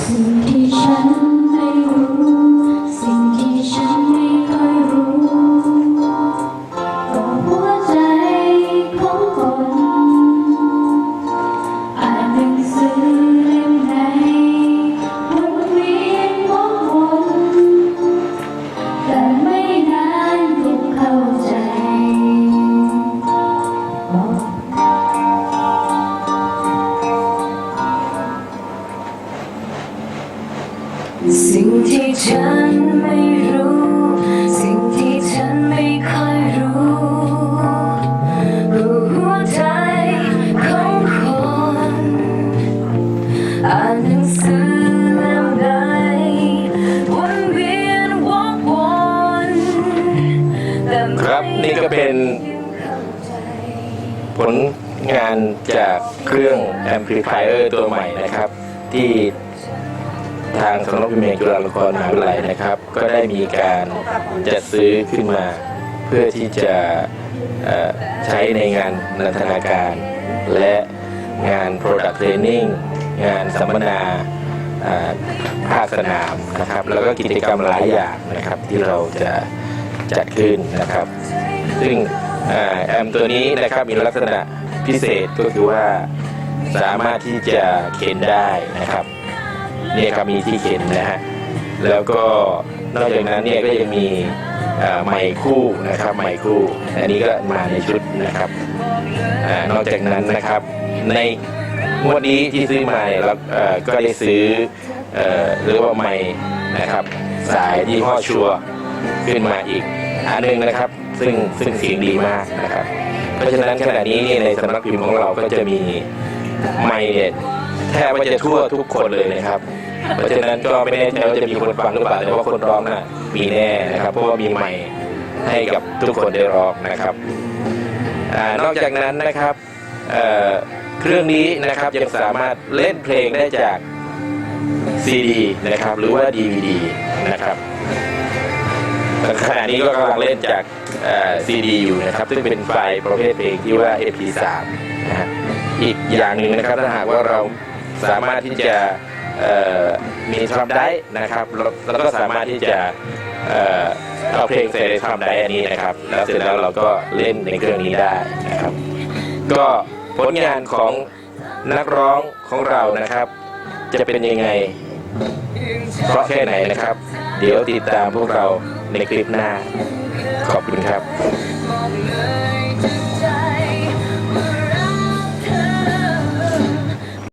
สิ่งที่ฉัน สิ่งที่ฉันไม่รู้ สิ่งที่ฉันไม่ค่อยรู้รู้หัวใจของคนอ่านหนังสือเล่มใดวนเวียนวกวนแต่ครับนี่ก็เป็น ผลงานจากเครื่องแอมพลิฟายเออร์ตัวใหม่นะครับ ที่ ทางสำนักพิมพ์เองจุฬาลงกรณ์มหาวิทยาลัยนะครับ ก็ได้มีการจัดซื้อขึ้นมา เพื่อที่จะเอ่อใช้ในงานนันทนาการ และงาน Product Training งานสัมมนาอ่าภาคสนามนะครับ แล้วก็กิจกรรมหลายอย่างนะครับที่เราจะจัดขึ้นนะครับ ซึ่งอ่าแอมตัวนี้นะครับมีลักษณะพิเศษก็คือว่าสามารถที่จะเข็นได้นะครับ เนี่ยครับมีที่เข็นนะฮะแล้วก็นอกจากนั้นเนี่ยก็ยังมีไมค์คู่นะครับไมค์คู่ อันนี้ก็มาในชุดนะครับอนอกจากนั้นนะครับในงวดนี้ที่ซื้อมาเนี่ยเราก็ได้ซื้อหรือว่าไมค์นะครับสายยี่ห้อชัวขึ้นมาอีกอันหนึ่งนะครับ ซึ่งซึ่งเสียงดีมากนะครับ เพราะฉะนั้นขณะนี้ในสำนักพิมพ์ของเราก็จะมีไมค์เนี่ย แทบว่าจะทั่วทุกคนเลยนะครับ เพราะฉะนั้นก็ไม่แน่ใจว่าจะมีคนฟังหรือเปล่าแต่ว่าคนร้องน่ะมีแน่นะครับ เพราะว่ามีไมค์ให้กับทุกคนได้ร้องนะครับอนอกจากนั้นนะครับเเครื่องนี้นะครับยังสามารถเล่นเพลงได้จากซีดีนะครับหรือว่า DVD นะครับขณะนี้ก็กำลังเล่นจากซีดีอยู่นะครับ ซึ่งเป็นไฟล์ประเภทเพลงที่ว่า MP3 นะฮะอีกอย่างหนึ่งนะครับถ้าหากว่าเรา สามารถที่จะมีทรัมได้นะครับแล้วก็สามารถที่จะเอาเพลงใส่ในทรัมได้อันนี้นะครับ แล้วเสร็จแล้วเราก็เล่นในเครื่องนี้ได้นะครับ ก็ผลงานของนักร้องของเรานะครับ จะเป็นยังไงเพราะแค่ไหนนะครับ เดี๋ยวติดตามพวกเราในคลิปหน้า ขอบคุณครับ